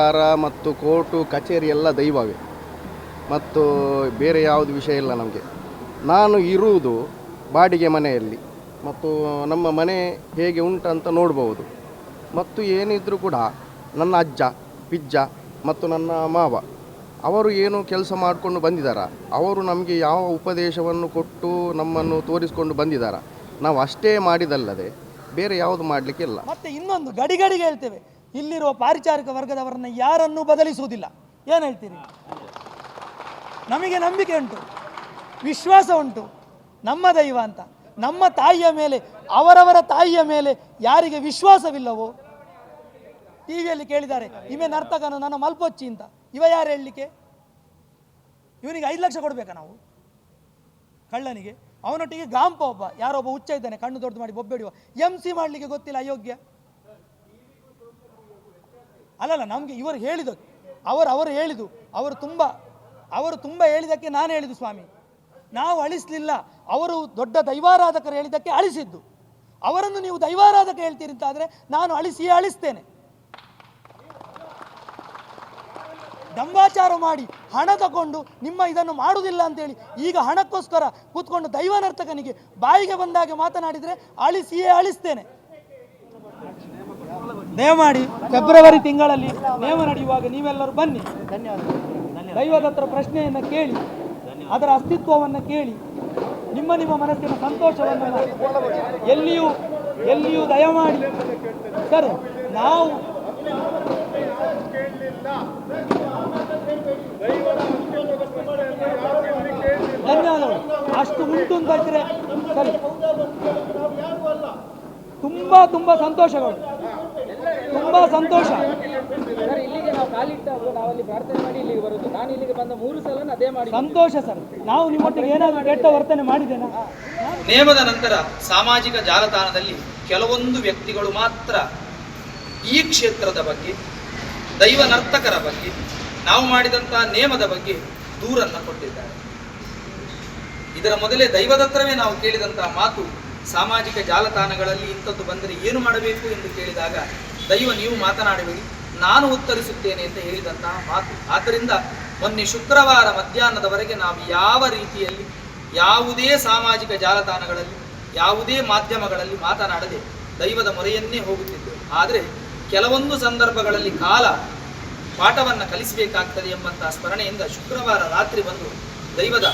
ಸರ್ಕಾರ ಮತ್ತು ಕೋರ್ಟು, ಕಚೇರಿ ಎಲ್ಲ ದೈವವೇ ಮತ್ತು ಬೇರೆ ಯಾವುದು ವಿಷಯ ಇಲ್ಲ ನಮಗೆ. ನಾನು ಇರುವುದು ಬಾಡಿಗೆ ಮನೆಯಲ್ಲಿ. ಮತ್ತು ನಮ್ಮ ಮನೆ ಹೇಗೆ ಉಂಟಂತ ನೋಡ್ಬೋದು. ಮತ್ತು ಏನಿದ್ರೂ ಕೂಡ ನನ್ನ ಅಜ್ಜ ಪಿಜ್ಜ ಮತ್ತು ನನ್ನ ಮಾವ, ಅವರು ಏನು ಕೆಲಸ ಮಾಡಿಕೊಂಡು ಬಂದಿದ್ದಾರ ಅವರು ನಮಗೆ ಯಾವ ಉಪದೇಶವನ್ನು ಕೊಟ್ಟು ನಮ್ಮನ್ನು ತೋರಿಸಿಕೊಂಡು ಬಂದಿದ್ದಾರ ನಾವು ಅಷ್ಟೇ ಮಾಡಿದಲ್ಲದೆ ಬೇರೆ ಯಾವುದು ಮಾಡಲಿಕ್ಕೆ ಇಲ್ಲ. ಮತ್ತೆ ಇನ್ನೊಂದು ಗಡಿಗಡಿಗೆ ಹೇಳ್ತೇವೆ. ಇಲ್ಲಿರುವ ಪಾರಿಚಾರಿಕ ವರ್ಗದವರನ್ನ ಯಾರನ್ನೂ ಬದಲಿಸುವುದಿಲ್ಲ. ಏನು ಹೇಳ್ತೀರಿ? ನಮಗೆ ನಂಬಿಕೆ ಉಂಟು, ವಿಶ್ವಾಸ ಉಂಟು, ನಮ್ಮ ದೈವ ಅಂತ. ನಮ್ಮ ತಾಯಿಯ ಮೇಲೆ, ಅವರವರ ತಾಯಿಯ ಮೇಲೆ ಯಾರಿಗೆ ವಿಶ್ವಾಸವಿಲ್ಲವೋ ಟಿ ವಿಯಲ್ಲಿ ಕೇಳಿದ್ದಾರೆ ಇವೆ ನರ್ತಕನು ನನ್ನ ಮಲ್ಪೊಚ್ಚಿ ಅಂತ. ಇವ ಯಾರು ಹೇಳಲಿಕ್ಕೆ? ಇವನಿಗೆ ಐದು ಲಕ್ಷ ಕೊಡಬೇಕಾ ನಾವು? ಕಳ್ಳನಿಗೆ. ಅವನೊಟ್ಟಿಗೆ ಗಾಂಪ ಒಬ್ಬ ಯಾರೊಬ್ಬ ಹುಚ್ಚ ಇದ್ದಾನೆ, ಕಣ್ಣು ದೊಡ್ಡದು ಮಾಡಿ ಬೊಬ್ಬೆ ಎಂ ಸಿ ಮಾಡಲಿಕ್ಕೆ ಗೊತ್ತಿಲ್ಲ ಅಯೋಗ್ಯ. ಅಲ್ಲಲ್ಲ, ನಮಗೆ ಇವರು ಹೇಳಿದ ಅವರು ಅವರು ಹೇಳಿದು ಅವರು ತುಂಬ ಅವರು ತುಂಬ ಹೇಳಿದ್ದಕ್ಕೆ ನಾನು ಹೇಳಿದ್ದು ಸ್ವಾಮಿ. ನಾವು ಅಳಿಸಲಿಲ್ಲ. ಅವರು ದೊಡ್ಡ ದೈವಾರಾಧಕರು ಹೇಳಿದ್ದಕ್ಕೆ ಅಳಿಸಿದ್ದು. ಅವರನ್ನು ನೀವು ದೈವಾರಾಧಕ ಹೇಳ್ತೀರಿ ಅಂತಾದರೆ ನಾನು ಅಳಿಸಿಯೇ ಅಳಿಸ್ತೇನೆ. ದಂಬಾಚಾರ ಮಾಡಿ ಹಣ ತಗೊಂಡು ನಿಮ್ಮ ಇದನ್ನು ಮಾಡುವುದಿಲ್ಲ ಅಂತೇಳಿ ಈಗ ಹಣಕ್ಕೋಸ್ಕರ ಕೂತ್ಕೊಂಡು ದೈವನರ್ತಕನಿಗೆ ಬಾಯಿಗೆ ಬಂದಾಗೆ ಮಾತನಾಡಿದರೆ ಅಳಿಸಿಯೇ ಅಳಿಸ್ತೇನೆ. ದಯಮಾಡಿ ಫೆಬ್ರವರಿ ತಿಂಗಳಲ್ಲಿ ನೇಮ ನಡೆಯುವಾಗ ನೀವೆಲ್ಲರೂ ಬನ್ನಿ. ದೈವದ ಹತ್ರ ಪ್ರಶ್ನೆಯನ್ನು ಕೇಳಿ, ಅದರ ಅಸ್ತಿತ್ವವನ್ನು ಕೇಳಿ, ನಿಮ್ಮ ನಿಮ್ಮ ಮನಸ್ಸಿನ ಸಂತೋಷವನ್ನು. ಎಲ್ಲಿಯೂ ಎಲ್ಲಿಯೂ ದಯಮಾಡಿ. ಸರ್, ನಾವು ಧನ್ಯವಾದಗಳು. ಅಷ್ಟು ಉಂಟು ಅಂತ ಸರಿ. ತುಂಬಾ ತುಂಬಾ ಸಂತೋಷಗಳು ತುಂಬಾ ಸಂತೋಷ. ಸರ್ ಇಲ್ಲಿಗೆ ನಾವು ಕಾಲಿಟ್ಟಾಗ ನಾವಲ್ಲಿ ಪ್ರಾರ್ಥನೆ ಮಾಡಿ ಇಲ್ಲಿಗೆ ಬರುದು. ನಾನು ಇಲ್ಲಿಗೆ ಬಂದ ಮೂರು ಸಲ ಅದೇ ಮಾಡಿ. ಸಂತೋಷ ಸರ್. ನಾವು ನಿಮ್ಮೊಟ್ಟಿಗೆ ಏನಾದರೂ ಕೆಟ್ಟ ವರ್ತನೆ ಮಾಡಿದ್ದೇನಾ? ನೇಮದ ನಂತರ ಸಾಮಾಜಿಕ ಜಾಲತಾಣದಲ್ಲಿ ಕೆಲವೊಂದು ವ್ಯಕ್ತಿಗಳು ಮಾತ್ರ ಈ ಕ್ಷೇತ್ರದ ಬಗ್ಗೆ ದೈವ ನರ್ತಕರ ಬಗ್ಗೆ ನಾವು ಮಾಡಿದಂತಹ ನೇಮದ ಬಗ್ಗೆ ದೂರನ್ನ ಕೊಟ್ಟಿದ್ದಾರೆ. ಇದರ ಮೊದಲೇ ದೈವದತ್ರವೇ ನಾವು ಕೇಳಿದಂತಹ ಮಾತು ಸಾಮಾಜಿಕ ಜಾಲತಾಣಗಳಲ್ಲಿ ಇಂಥದ್ದು ಬಂದರೆ ಏನು ಮಾಡಬೇಕು ಎಂದು ಕೇಳಿದಾಗ, ದೈವ, ನೀವು ಮಾತನಾಡಬೇಡಿ ನಾನು ಉತ್ತರಿಸುತ್ತೇನೆ ಅಂತ ಹೇಳಿದಂತಹ ಮಾತು. ಆದ್ದರಿಂದ ಮೊನ್ನೆ ಶುಕ್ರವಾರ ಮಧ್ಯಾಹ್ನದವರೆಗೆ ನಾವು ಯಾವ ರೀತಿಯಲ್ಲಿ, ಯಾವುದೇ ಸಾಮಾಜಿಕ ಜಾಲತಾಣಗಳಲ್ಲಿ, ಯಾವುದೇ ಮಾಧ್ಯಮಗಳಲ್ಲಿ ಮಾತನಾಡದೆ ದೈವದ ಮೊರೆಯನ್ನೇ ಹೋಗುತ್ತಿದ್ದೆವು. ಆದರೆ ಕೆಲವೊಂದು ಸಂದರ್ಭಗಳಲ್ಲಿ ಕಾಲ ಪಾಠವನ್ನು ಕಲಿಸಬೇಕಾಗ್ತದೆ ಎಂಬಂತಹ ಸ್ಮರಣೆಯಿಂದ ಶುಕ್ರವಾರ ರಾತ್ರಿ ಬಂದು ದೈವದ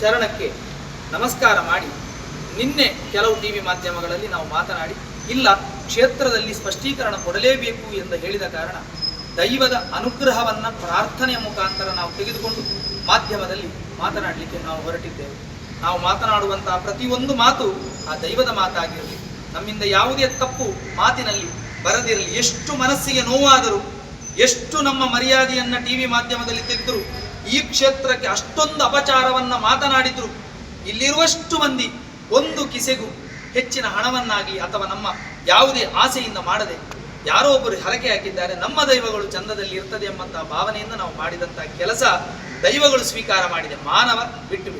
ಚರಣಕ್ಕೆ ನಮಸ್ಕಾರ ಮಾಡಿ ನಿನ್ನೆ ಕೆಲವು ಟಿ ವಿ ಮಾಧ್ಯಮಗಳಲ್ಲಿ ನಾವು ಮಾತನಾಡಿ, ಇಲ್ಲ, ಕ್ಷೇತ್ರದಲ್ಲಿ ಸ್ಪಷ್ಟೀಕರಣ ಕೊಡಲೇಬೇಕು ಎಂದು ಹೇಳಿದ ಕಾರಣ ದೈವದ ಅನುಗ್ರಹವನ್ನು ಪ್ರಾರ್ಥನೆಯ ಮುಖಾಂತರ ನಾವು ತೆಗೆದುಕೊಂಡು ಮಾಧ್ಯಮದಲ್ಲಿ ಮಾತನಾಡಲಿಕ್ಕೆ ನಾವು ಹೊರಟಿದ್ದೇವೆ. ನಾವು ಮಾತನಾಡುವಂತಹ ಪ್ರತಿಯೊಂದು ಮಾತು ಆ ದೈವದ ಮಾತಾಗಿರಲಿ, ನಮ್ಮಿಂದ ಯಾವುದೇ ತಪ್ಪು ಮಾತಿನಲ್ಲಿ ಬರದಿರಲಿ. ಎಷ್ಟು ಮನಸ್ಸಿಗೆ ನೋವಾದರೂ, ಎಷ್ಟು ನಮ್ಮ ಮರ್ಯಾದೆಯನ್ನ ಟಿವಿ ಮಾಧ್ಯಮದಲ್ಲಿ ತೆಗೆದರು, ಈ ಕ್ಷೇತ್ರಕ್ಕೆ ಅಷ್ಟೊಂದು ಅಪಚಾರವನ್ನ ಮಾತನಾಡಿದ್ರು, ಇಲ್ಲಿರುವಷ್ಟು ಮಂದಿ ಒಂದು ಕಿಸೆಗೂ ಹೆಚ್ಚಿನ ಹಣವನ್ನಾಗಿ ಅಥವಾ ನಮ್ಮ ಯಾವುದೇ ಆಸೆಯಿಂದ ಮಾಡದೆ ಯಾರೋ ಒಬ್ಬರು ಹರಕೆ ಹಾಕಿದ್ದಾರೆ, ನಮ್ಮ ದೈವಗಳು ಚಂದದಲ್ಲಿ ಇರ್ತದೆ ಎಂಬಂತಹ ಭಾವನೆಯಿಂದ ನಾವು ಮಾಡಿದಂತಹ ಕೆಲಸ ದೈವಗಳು ಸ್ವೀಕಾರ ಮಾಡಿದೆ. ಮಾನವ ಬಿಟ್ಟು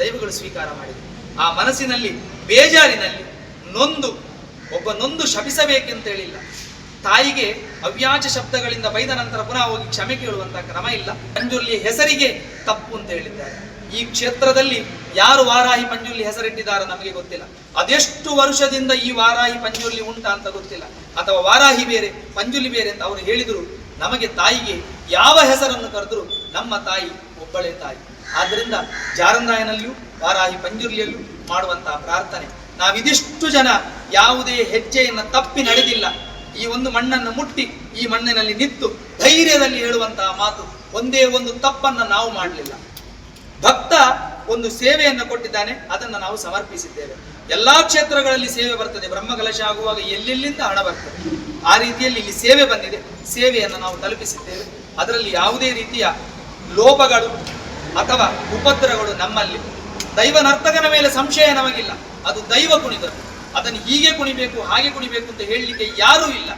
ದೈವಗಳು ಸ್ವೀಕಾರ ಮಾಡಿದೆ. ಆ ಮನಸ್ಸಿನಲ್ಲಿ, ಬೇಜಾರಿನಲ್ಲಿ ನೊಂದು, ಒಬ್ಬ ನೊಂದು ಶಪಿಸಬೇಕೆಂತ ಹೇಳಿಲ್ಲ ತಾಯಿಗೆ ಅವ್ಯಾಜ ಶಬ್ದಗಳಿಂದ ಬೈದ ನಂತರ ಪುನಃ ಹೋಗಿ ಕ್ಷಮೆ ಕೇಳುವಂತಹ ಕ್ರಮ ಇಲ್ಲ. ಅಂಜುಲಿ ಹೆಸರಿಗೆ ತಪ್ಪು ಅಂತ ಹೇಳಿದ್ದಾರೆ. ಈ ಕ್ಷೇತ್ರದಲ್ಲಿ ಯಾರು ವಾರಾಹಿ ಪಂಜುಲಿ ಹೆಸರಿಟ್ಟಿದ್ದಾರೆ ನಮಗೆ ಗೊತ್ತಿಲ್ಲ. ಅದೆಷ್ಟು ವರ್ಷದಿಂದ ಈ ವಾರಾಹಿ ಪಂಜುಲಿ ಉಂಟಾ ಅಂತ ಗೊತ್ತಿಲ್ಲ. ಅಥವಾ ವಾರಾಹಿ ಬೇರೆ, ಪಂಜುಲಿ ಬೇರೆ ಅಂತ ಅವರು ಹೇಳಿದರು, ನಮಗೆ ತಾಯಿಗೆ ಯಾವ ಹೆಸರನ್ನು ಕರೆದ್ರು ನಮ್ಮ ತಾಯಿ ಒಬ್ಬಳೇ ತಾಯಿ. ಆದ್ದರಿಂದ ಜಾರಂದಾಯನಲ್ಲಿಯೂ, ವಾರಾಹಿ ಪಂಜುರ್ಲಿಯಲ್ಲೂ ಮಾಡುವಂತಹ ಪ್ರಾರ್ಥನೆ. ನಾವಿದಿಷ್ಟು ಜನ ಯಾವುದೇ ಹೆಜ್ಜೆಯನ್ನು ತಪ್ಪಿ ನಡೆದಿಲ್ಲ. ಈ ಒಂದು ಮಣ್ಣನ್ನು ಮುಟ್ಟಿ ಈ ಮಣ್ಣಿನಲ್ಲಿ ನಿಂತು ಧೈರ್ಯದಲ್ಲಿ ಹೇಳುವಂತಹ ಮಾತು, ಒಂದೇ ಒಂದು ತಪ್ಪನ್ನ ನಾವು ಮಾಡಲಿಲ್ಲ. ಭಕ್ತ ಒಂದು ಸೇವೆಯನ್ನು ಕೊಟ್ಟಿದ್ದಾನೆ, ಅದನ್ನು ನಾವು ಸಮರ್ಪಿಸಿದ್ದೇವೆ. ಎಲ್ಲಾ ಕ್ಷೇತ್ರಗಳಲ್ಲಿ ಸೇವೆ ಬರ್ತದೆ. ಬ್ರಹ್ಮಕಲಶ ಆಗುವಾಗ ಎಲ್ಲೆಲ್ಲಿಂದ ಹಣ ಬರ್ತದೆ? ಆ ರೀತಿಯಲ್ಲಿ ಇಲ್ಲಿ ಸೇವೆ ಬಂದಿದೆ. ಸೇವೆಯನ್ನು ನಾವು ತಲುಪಿಸಿದ್ದೇವೆ. ಅದರಲ್ಲಿ ಯಾವುದೇ ರೀತಿಯ ಲೋಪಗಳು ಅಥವಾ ಉಪದ್ರಗಳು ನಮ್ಮಲ್ಲಿ. ದೈವ ನರ್ತಕನ ಮೇಲೆ ಸಂಶಯ ನಮಗಿಲ್ಲ. ಅದು ದೈವ ಕುಣಿದದ್ದು ಅದನ್ನು ಹೀಗೆ ಕುಣಿಬೇಕು, ಹಾಗೆ ಕುಣಿಬೇಕು ಅಂತ ಹೇಳಲಿಕ್ಕೆ ಯಾರೂ ಇಲ್ಲ.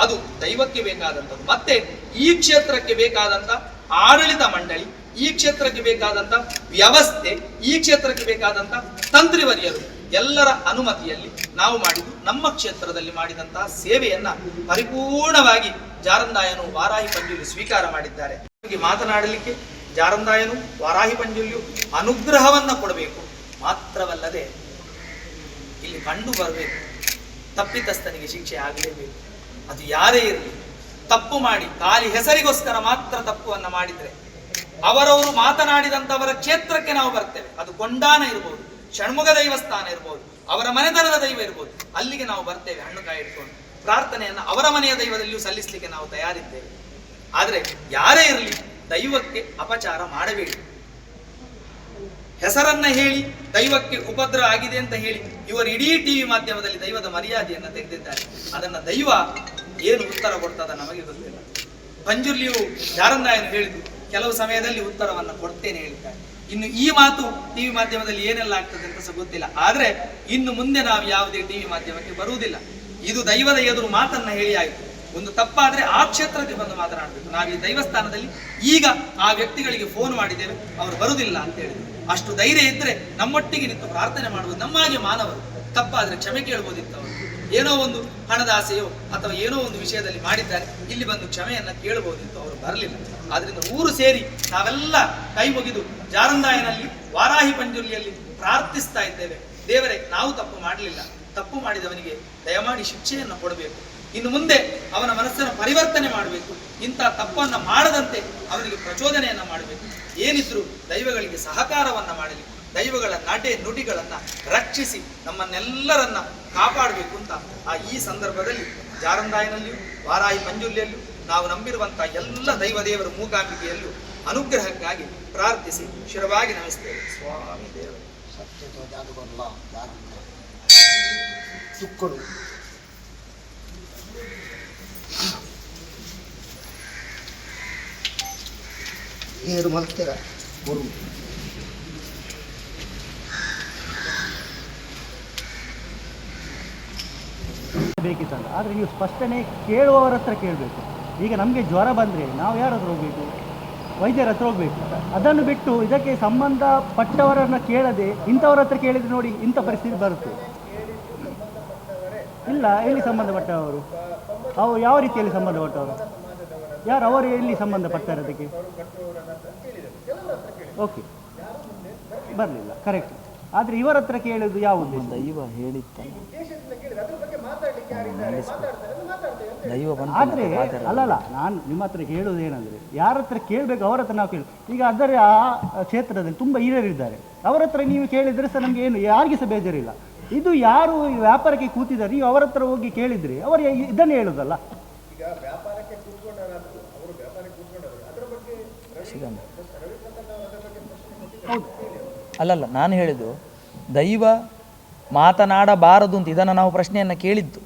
ಅದು ದೈವಕ್ಕೆ ಬೇಕಾದಂಥದ್ದು. ಮತ್ತೆ ಈ ಕ್ಷೇತ್ರಕ್ಕೆ ಬೇಕಾದಂಥ ಆಡಳಿತ ಮಂಡಳಿ ಈ ಕ್ಷೇತ್ರಕ್ಕೆ ಬೇಕಾದಂತ ವ್ಯವಸ್ಥೆ, ಈ ಕ್ಷೇತ್ರಕ್ಕೆ ಬೇಕಾದಂತ ತಂತ್ರಿವರಿಯರು ಎಲ್ಲರ ಅನುಮತಿಯಲ್ಲಿ ನಾವು ಮಾಡಿದ್ದು, ನಮ್ಮ ಕ್ಷೇತ್ರದಲ್ಲಿ ಮಾಡಿದಂತಹ ಸೇವೆಯನ್ನ ಪರಿಪೂರ್ಣವಾಗಿ ಜಾರಂದಾಯನು ವಾರಾಹಿ ಪಂಜುಲಿ ಸ್ವೀಕಾರ ಮಾಡಿದ್ದಾರೆ. ಮಾತನಾಡಲಿಕ್ಕೆ ಜಾರಂದಾಯನು ವಾರಾಹಿ ಪಂಜುಲಿಯು ಅನುಗ್ರಹವನ್ನ ಕೊಡಬೇಕು. ಮಾತ್ರವಲ್ಲದೆ ಇಲ್ಲಿ ಕಂಡು ಬರಬೇಕು. ತಪ್ಪಿತಸ್ಥನಿಗೆ ಶಿಕ್ಷೆ ಆಗಲೇಬೇಕು. ಅದು ಯಾರೇ ಇರಲಿ, ತಪ್ಪು ಮಾಡಿ, ಖಾಲಿ ಹೆಸರಿಗೋಸ್ಕರ ಮಾತ್ರ ತಪ್ಪುವನ್ನ ಮಾಡಿದ್ರೆ ಅವರವರು ಮಾತನಾಡಿದಂಥವರ ಕ್ಷೇತ್ರಕ್ಕೆ ನಾವು ಬರ್ತೇವೆ. ಅದು ಕೊಂಡಾನ ಇರ್ಬೋದು, ಷಣ್ಮುಖ ದೈವಸ್ಥಾನ ಇರ್ಬೋದು, ಅವರ ಮನೆತನದ ದೈವ ಇರ್ಬೋದು, ಅಲ್ಲಿಗೆ ನಾವು ಬರ್ತೇವೆ, ಹಣ್ಣು ಕಾಯಿ ಇಟ್ಕೊಂಡು. ಪ್ರಾರ್ಥನೆಯನ್ನು ಅವರ ಮನೆಯ ದೈವದಲ್ಲಿಯೂ ಸಲ್ಲಿಸಲಿಕ್ಕೆ ನಾವು ತಯಾರಿದ್ದೇವೆ. ಆದರೆ ಯಾರೇ ಇರಲಿ, ದೈವಕ್ಕೆ ಅಪಚಾರ ಮಾಡಬೇಡಿ. ಹೆಸರನ್ನ ಹೇಳಿ, ದೈವಕ್ಕೆ ಉಪದ್ರ ಆಗಿದೆ ಅಂತ ಹೇಳಿ, ಇವರು ಇಡೀ ಟಿವಿ ಮಾಧ್ಯಮದಲ್ಲಿ ದೈವದ ಮರ್ಯಾದೆಯನ್ನು ತೆಗೆದಿದ್ದಾರೆ. ಅದನ್ನ ದೈವ ಏನು ಉತ್ತರ ಕೊಡ್ತದ ನಮಗೆ ಗೊತ್ತಿಲ್ಲ. ಪಂಜುರ್ಲಿಯು ಜಾರಂದಾಯನು ಹೇಳಿದ್ದು ಕೆಲವು ಸಮಯದಲ್ಲಿ ಉತ್ತರವನ್ನು ಕೊಡ್ತೇನೆ ಹೇಳ್ತಾರೆ. ಇನ್ನು ಈ ಮಾತು ಟಿವಿ ಮಾಧ್ಯಮದಲ್ಲಿ ಏನೆಲ್ಲ ಆಗ್ತದೆ ಅಂತ ಸಹ ಗೊತ್ತಿಲ್ಲ. ಆದ್ರೆ ಇನ್ನು ಮುಂದೆ ನಾವು ಯಾವುದೇ ಟಿವಿ ಮಾಧ್ಯಮಕ್ಕೆ ಬರುವುದಿಲ್ಲ. ಇದು ದೈವದ ಎದುರು ಮಾತನ್ನ ಹೇಳಿ ಆಯಿತು. ಒಂದು ತಪ್ಪಾದ್ರೆ ಆ ಕ್ಷೇತ್ರಕ್ಕೆ ಬಂದು ಮಾತನಾಡಬೇಕು. ನಾವು ಈ ದೈವಸ್ಥಾನದಲ್ಲಿ ಈಗ ಆ ವ್ಯಕ್ತಿಗಳಿಗೆ ಫೋನ್ ಮಾಡಿದ್ದೇವೆ. ಅವರು ಬರುವುದಿಲ್ಲ ಅಂತ ಹೇಳಿದ್ರು. ಅಷ್ಟು ಧೈರ್ಯ ಇದ್ರೆ ನಮ್ಮೊಟ್ಟಿಗೆ ನಿಂತು ಪ್ರಾರ್ಥನೆ ಮಾಡುವುದು ನಮ್ಮಾಗೆ ಮಾನವರು. ತಪ್ಪಾದ್ರೆ ಕ್ಷಮೆ ಕೇಳ್ಬೋದಿತ್ತು ಅವರು ಏನೋ ಒಂದು ಹಣದ ಆಸೆಯೋ ಅಥವಾ ಏನೋ ಒಂದು ವಿಷಯದಲ್ಲಿ ಮಾಡಿದ್ದಾರೆ, ಇಲ್ಲಿ ಬಂದು ಕ್ಷಮೆಯನ್ನ ಕೇಳಬಹುದಿತ್ತು ಅವರು ಬರಲಿಲ್ಲ. ಆದ್ರಿಂದ ಊರು ಸೇರಿ ನಾವೆಲ್ಲ ಕೈ ಮುಗಿದು ಜಾರಂದಾಯನಲ್ಲಿ ವಾರಾಹಿ ಪಂಜುರಿಯಲ್ಲಿ ಪ್ರಾರ್ಥಿಸ್ತಾ ಇದ್ದೇವೆ. ದೇವರೇ, ನಾವು ತಪ್ಪು ಮಾಡಲಿಲ್ಲ. ತಪ್ಪು ಮಾಡಿದವನಿಗೆ ದಯಮಾಡಿ ಶಿಕ್ಷೆಯನ್ನು ಕೊಡಬೇಕು. ಇನ್ನು ಮುಂದೆ ಅವನ ಮನಸ್ಸನ್ನು ಪರಿವರ್ತನೆ ಮಾಡಬೇಕು. ಇಂಥ ತಪ್ಪನ್ನು ಮಾಡದಂತೆ ಅವನಿಗೆ ಪ್ರಚೋದನೆಯನ್ನು ಮಾಡಬೇಕು. ಏನಿದ್ರು ದೈವಗಳಿಗೆ ಸಹಕಾರವನ್ನು ಮಾಡಲಿ. ದೈವಗಳ ನಡೆ ನುಡಿಗಳನ್ನ ರಕ್ಷಿಸಿ ನಮ್ಮನ್ನೆಲ್ಲರನ್ನ ಕಾಪಾಡಬೇಕು ಅಂತ ಆ ಈ ಸಂದರ್ಭದಲ್ಲಿ ಜಾರಂದಾಯನಲ್ಲಿಯೂ ವಾರಾಯಿ ಮಂಜುಲ್ಯಲ್ಲೂ ನಾವು ನಂಬಿರುವಂತಹ ಎಲ್ಲ ದೈವ ದೇವರ ಮೂಕಾಂಬಿಕೆಯಲ್ಲೂ ಅನುಗ್ರಹಕ್ಕಾಗಿ ಪ್ರಾರ್ಥಿಸಿ ಶಿರವಾಗಿ ನಮಿಸ್ತೇವೆ. ಸ್ವಾಮಿ ದೇವರು ತುಕ್ಕಳು ಏರು ಮಲ್ತೀರ ಗುರು ಬೇಕಿತ್ತಲ್ಲ ಆದರೆ ನೀವು ಸ್ಪಷ್ಟನೆ ಕೇಳುವವರ ಹತ್ರ ಕೇಳಬೇಕು. ಈಗ ನಮಗೆ ಜ್ವರ ಬಂದರೆ ನಾವು ಯಾರ ಹತ್ರ ಹೋಗಬೇಕು? ವೈದ್ಯರ ಹತ್ರ ಹೋಗಬೇಕು. ಅದನ್ನು ಬಿಟ್ಟು ಇದಕ್ಕೆ ಸಂಬಂಧಪಟ್ಟವರನ್ನು ಕೇಳದೆ ಇಂಥವ್ರ ಹತ್ರ ಕೇಳಿದರೆ ನೋಡಿ ಇಂಥ ಪರಿಸ್ಥಿತಿ ಬರುತ್ತೆ. ಇಲ್ಲ, ಎಲ್ಲಿ ಸಂಬಂಧಪಟ್ಟವರು? ಅವು ಯಾವ ರೀತಿಯಲ್ಲಿ ಸಂಬಂಧಪಟ್ಟವರು? ಯಾರು, ಅವರು ಎಲ್ಲಿ ಸಂಬಂಧಪಟ್ಟಾರೆ ಅದಕ್ಕೆ? ಓಕೆ ಬರಲಿಲ್ಲ. ಕರೆಕ್ಟ್ ಆದರೆ ಇವರ ಹತ್ರ ಕೇಳೋದು ಯಾವುದು ಇವ ಹೇಳಿತ್ತಲ್ಲ ದೈವ ಅಲ್ಲ ಆದರೆ ಅಲ್ಲಲ್ಲ ನಾನು ನಿಮ್ಮ ಹತ್ರ ಹೇಳೋದು ಏನಂದರೆ ಯಾರ ಹತ್ರ ಕೇಳಬೇಕು ಅವರ ಹತ್ರ ನಾವು ಕೇಳಿ ಈಗ ಅದರ ಆ ಕ್ಷೇತ್ರದಲ್ಲಿ ತುಂಬ ಹಿರಿಯರಿದ್ದಾರೆ. ಅವರ ಹತ್ರ ನೀವು ಕೇಳಿದರೆ ಸಹ ನಮಗೆ ಏನು ಯಾರಿಗೆ ಸಹ ಬೇಜಾರಿಲ್ಲ. ಇದು ಯಾರು ವ್ಯಾಪಾರಕ್ಕೆ ಕೂತಿದ್ದಾರೆ ನೀವು ಅವರ ಹತ್ರ ಹೋಗಿ ಕೇಳಿದ್ರಿ ಅವರು ಇದನ್ನೇ ಹೇಳೋದಲ್ಲ. ಅಲ್ಲಲ್ಲ ನಾನು ಹೇಳಿದ್ದು ದೈವ ಮಾತನಾಡಬಾರದು ಅಂತ ಇದನ್ನು ನಾವು ಪ್ರಶ್ನೆಯನ್ನು ಕೇಳಿದ್ದು.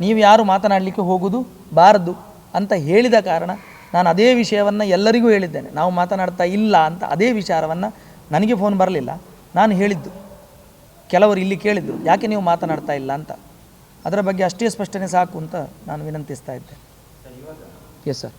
ನೀವು ಯಾರು ಮಾತನಾಡಲಿಕ್ಕೆ ಹೋಗುವುದು ಬಾರದು ಅಂತ ಹೇಳಿದ ಕಾರಣ ನಾನು ಅದೇ ವಿಷಯವನ್ನು ಎಲ್ಲರಿಗೂ ಹೇಳಿದ್ದೇನೆ. ನಾವು ಮಾತನಾಡ್ತಾ ಇಲ್ಲ ಅಂತ ಅದೇ ವಿಚಾರವನ್ನು ನನಗೆ ಫೋನ್ ಬರಲಿಲ್ಲ. ನಾನು ಹೇಳಿದ್ದು. ಕೆಲವರು ಇಲ್ಲಿ ಕೇಳಿದ್ದು ಯಾಕೆ ನೀವು ಮಾತನಾಡ್ತಾ ಇಲ್ಲ ಅಂತ? ಅದರ ಬಗ್ಗೆ ಅಷ್ಟೇ ಸ್ಪಷ್ಟನೆ ಸಾಕು ಅಂತ ನಾನು ವಿನಂತಿಸ್ತಾ ಇದ್ದೆ ಎಸ್ ಸರ್